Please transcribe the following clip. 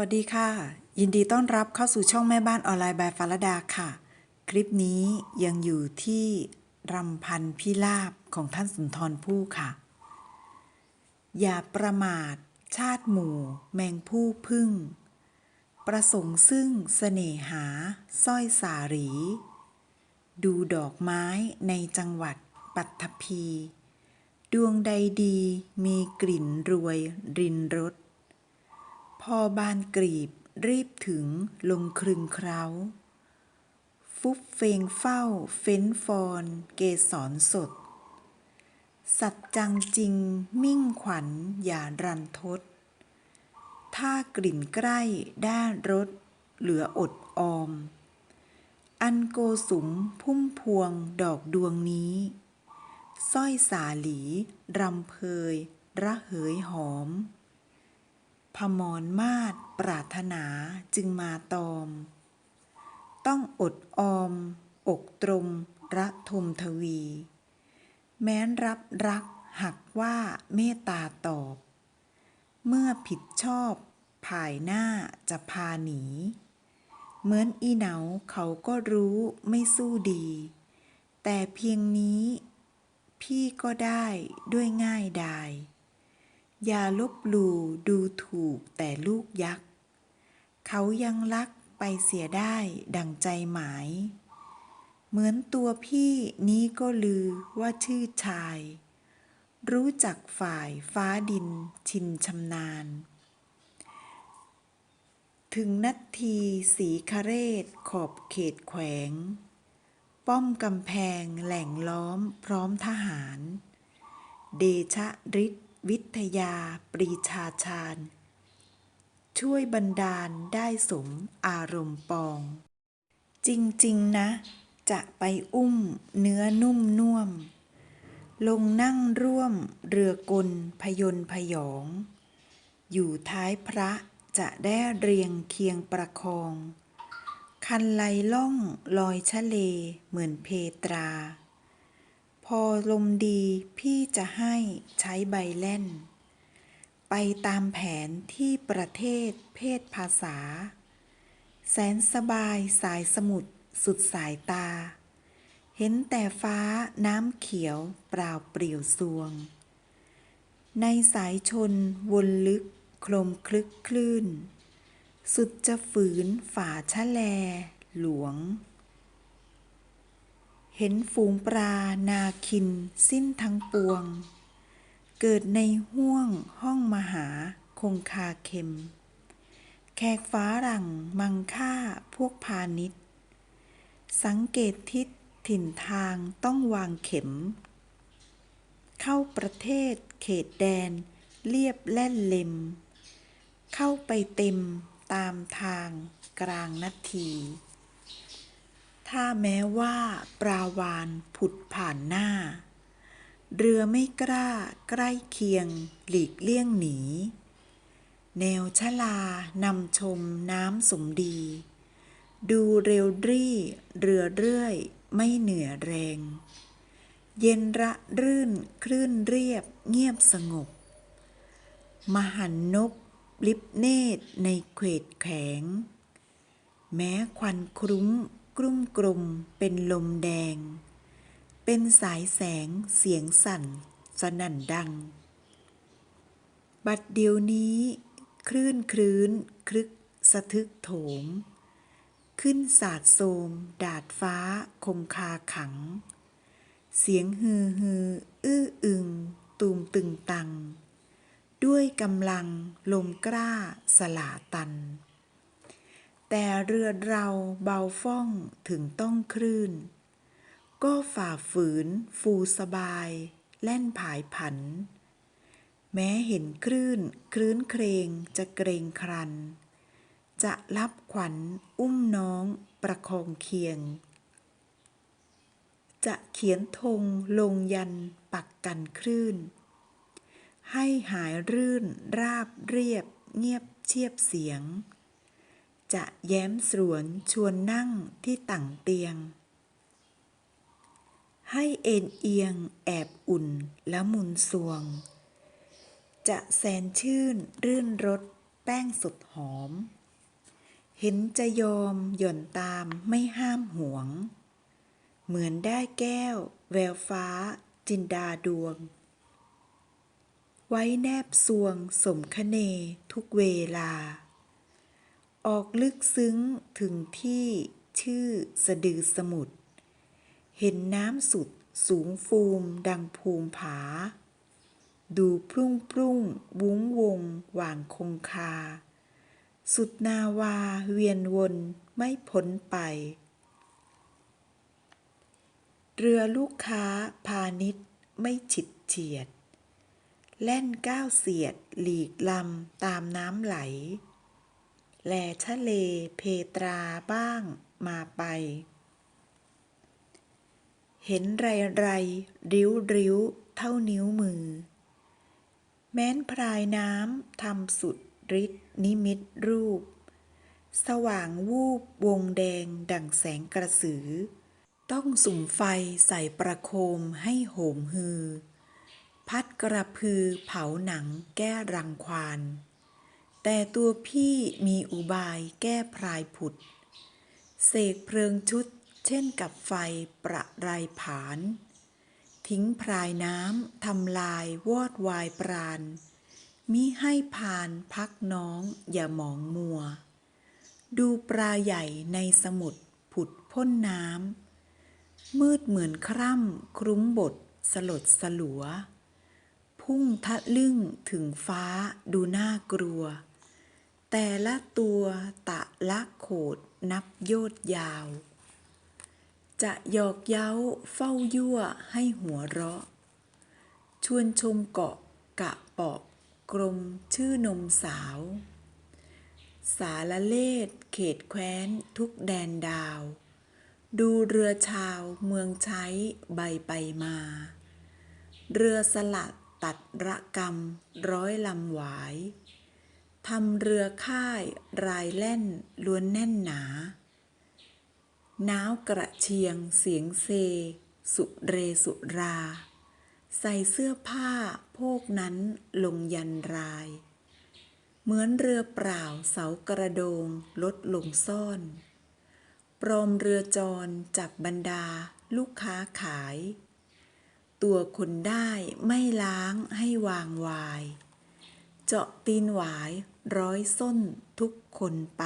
วัสดีค่ะ ยินดีต้อนรับเข้าสู่ช่องแม่บ้านออนไลน์บายฟารดาค่ะ คลิปนี้ยังอยู่ที่รำพันพิลาบของท่านสุนทรภู่ค่ะ อย่าประมาท ชาติหมู่ แมงผู้พึ่ง ประสงค์ซึ่งเสน่หาสร้อยสารี ดูดอกไม้ในจังหวัดปัตตภี ดวงใดดีมีกลิ่นรวยรินรส พอบานกรีบรีบถึงลงครึงเคร้า ฟุบเฟงเฝ้าเฟ้นฟอน เกสรสด สัจจังจริงมิ่งขวัญอย่ารันทด ถ้ากลิ่นใกล้ด้านรสเหลืออดออม อันโกสุมพุ่มพวงดอกดวงนี้สร้อยสาหลี รำเพยระเหยหอม พมรมาศปรารถนาจึงมาตอม ต้องอดออม อกตรม ระทมทวี แม้นรับรักหักว่าเมตตาตอบ เมื่อผิดชอบภายหน้าจะพาหนี เหมือนอีเหนาเขาก็รู้ไม่สู้ดี แต่เพียงนี้พี่ก็ได้ด้วยง่ายดาย อย่าลบหลู่ดูถูกแต่ลูกยักษ์ เขายังรักไปเสียได้ดังใจหมาย เหมือนตัวพี่นี้ก็ลือว่าชื่อชาย รู้จักฝ่ายฟ้าดินชินชำนาญ ถึงนัตทีสีคเรศขอบเขตแขวง ป้อมกำแพงแหล่งล้อมพร้อมทหาร เดชะฤทธิ วิทยาปรีชาชาญ ช่วยบันดาลได้สมอารมณ์ปอง จริง ๆ นะ จะไปอุ้มเนื้อนุ่มน่วม ลงนั่งร่วมเรือกลพยนพยอง อยู่ท้ายพระจะได้เรียงเคียงประคอง คันไหลล่องลอยชะเลเหมือนเพตรา พอลมดีพี่จะให้ใช้ใบแล่น ไปตามแผนที่ประเทศเพศภาษา แสนสบายสายสมุทรสุดสายตา เห็นแต่ฟ้าน้ำเขียวเปล่าเปลี่ยวสวง ในสายชนวนลึกโคลมคลึกคลื่น สุดจะฝืนฝ่าชะแลหลวง เห็นฝูงปลานาคินสิ้นทั้งปวง เกิดในห้วงห้องมหาคงคาเข็ม แขกฟ้าหลังมังค่าพวกพาณิชย์ สังเกตทิศถิ่นทางต้องวางเข็ม เข้าประเทศเขตแดนเรียบแล่นเล็ม เข้าไปเต็มตามทางกลางนาที ถ้าแม้ว่าปลาวานผุดผ่านหน้า เรือไม่กล้าใกล้เคียงหลีกเลี่ยงหนี แนวชะลานำชมน้ำสมดี ดูเร็วรี่เรือเรื่อยไม่เหนื่อยแรง เย็นระรื่นคลื่นเรียบเงียบสงบ มหันนบลิบเนตรในเขตแข็ง แม้ควันครุ้ง กรุ่มกลมเป็นลมแดง เป็นสายแสงเสียงสั่น สนั่นดัง บัดเดียวนี้ คลื่นคลื้นคลึกสะทึกโถม ขึ้นสาดโสม ดาดฟ้าคงคาขัง เสียงฮือฮือ อื้ออึง ตูมตึงตัง ด้วยกำลังลมกล้าสลาตัน แต่เรือเราเบาฟ่องถึงต้องคลื่น ก็ฝ่าฝืนฟูสบาย แล่นผายผัน แม้เห็นคลื่นคลื้นเครงจะเกรงครัน จะรับขวัญอุ้มน้องประคองเคียง จะเขียนธงลงยันปักกันคลื่น ให้หายรื่นราบเรียบเงียบเชียบเสียง จะแย้มสวนชวนนั่งที่ต่างเตียง ให้เอ็นเอียงแอบอุ่นและมุนสวง จะแสนชื่นรื่นรสแป้งสดหอม เห็นจะยอมหย่อนตามไม่ห้ามหวง เหมือนได้แก้ว แววฟ้า จินดาดวง ไว้แนบสวงสมคเนทุกเวลา ออกลึกซึ้งถึงที่ชื่อสะดือสมุทร เห็นน้ำสุดสูงฟูมดังภูมิผา ดูพรุ่งพรุ่งวุ้งวงหว่างคงคา สุดนาวาเวียนวนไม่พ้นไป เรือลูกค้าพาณิชย์ไม่ฉิดเฉียด แล่นก้าวเสียดหลีกลำตามน้ำไหล แลชะเลเพตราบ้างมาไป เห็นไรไรริ้วริ้วเท่านิ้วมือ แม้นพรายน้ำทำสุดฤทธินิมิตรูป สว่างวูบวงแดงดั่งแสงกระสือ ต้องสุ่มไฟใส่ประโคมให้โหมฮือ พัดกระพือเผาหนังแก้รังควาน แต่ตัวพี่มีอุบายแก้พรายผุด เสกเพลิงชุดเช่นกับไฟประไรผาน ทิ้งพรายน้ำทำลายวอดวายปราณ มิให้พานพักน้องอย่าหมองมัว ดูปลาใหญ่ในสมุทรผุดพ่นน้ำ มืดเหมือนคร่ำครุ้มบทสลดสลัว พุ่งทะลึ่งถึงฟ้าดูน่ากลัว แต่ละตัวตะละโขดนับโยดยาว จะหยอกเย้าเฝ้ายั่วให้หัวเราะ ชวนชมเกาะกะเปาะกรมชื่อนมสาว สารเลศเขตแคว้นทุกแดนดาว ดูเรือชาวเมืองใช้ใบไปมา เรือสลัดตัดระกรรมร้อยลำหวาย ทำเรือค่ายรายแล่นล้วนแน่นหนา น้าวกระเชียงเสียงเซ สุเรสุรา ใส่เสื้อผ้าโพกนั้นลงยันราย เหมือนเรือเปล่าเสากระโดงลดลงซ่อนปรมเรือจรจับบรรดาลูกค้าขาย ตัวคนได้ไม่ล้างให้วางวาย เจาะตีนหวาย ร้อยส้นทุกคนไป